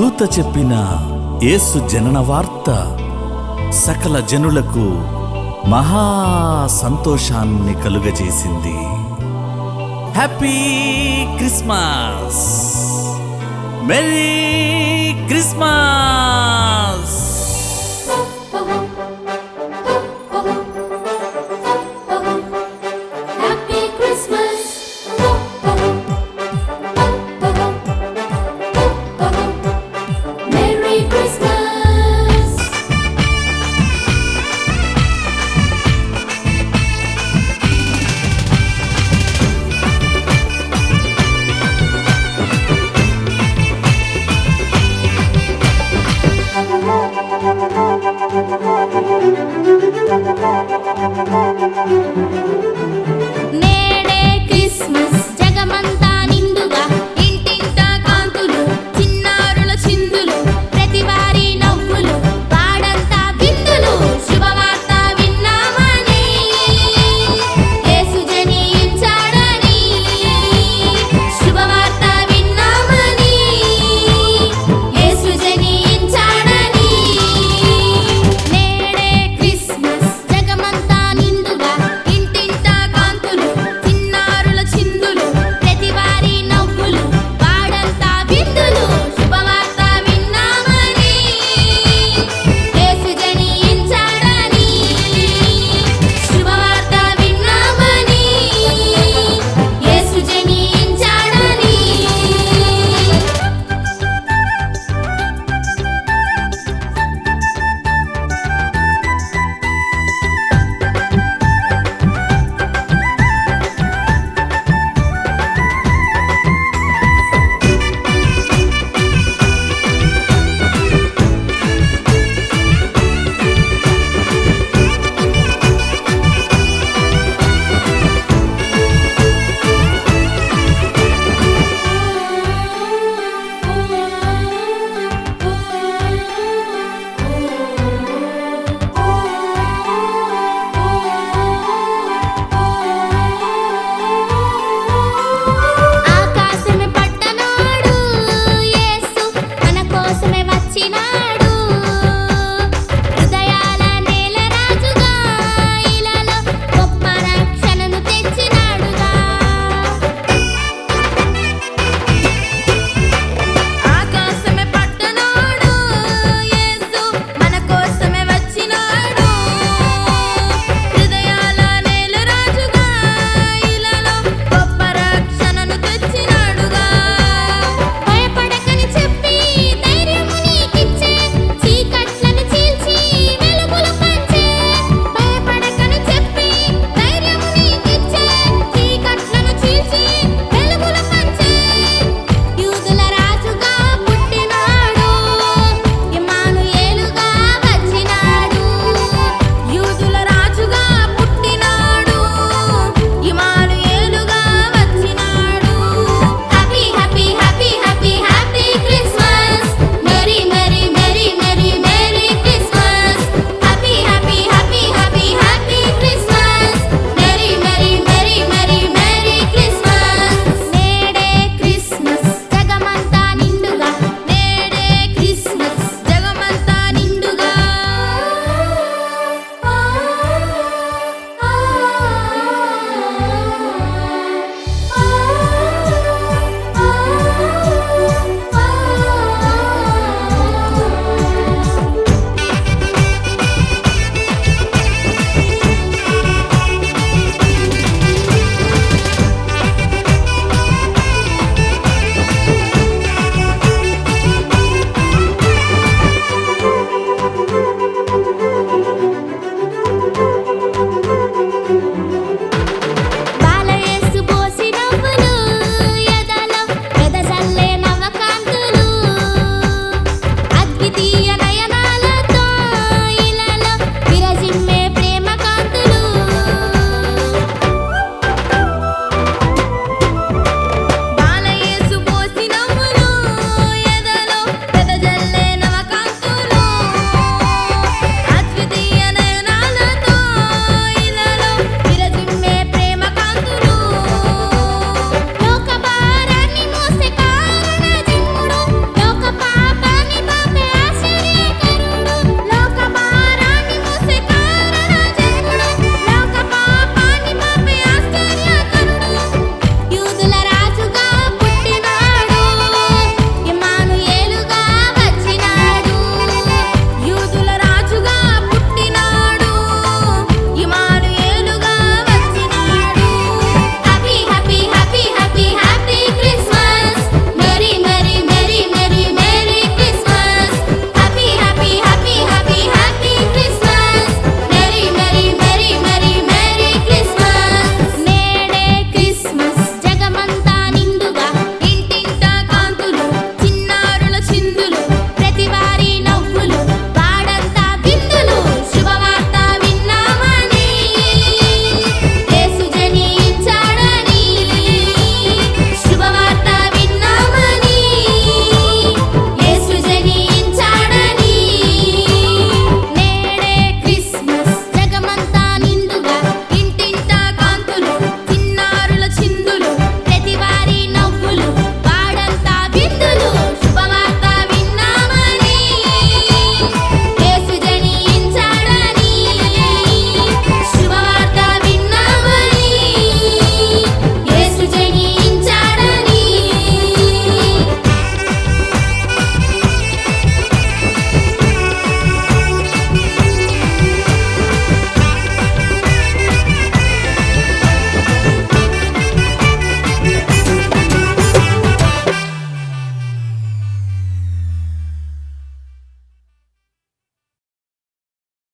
దూత చెప్పిన యేసు జనన వార్త సకల జనులకు మహా సంతోషాన్ని కలుగజేసింది. Happy Christmas! Merry Christmas! Merry Christmas.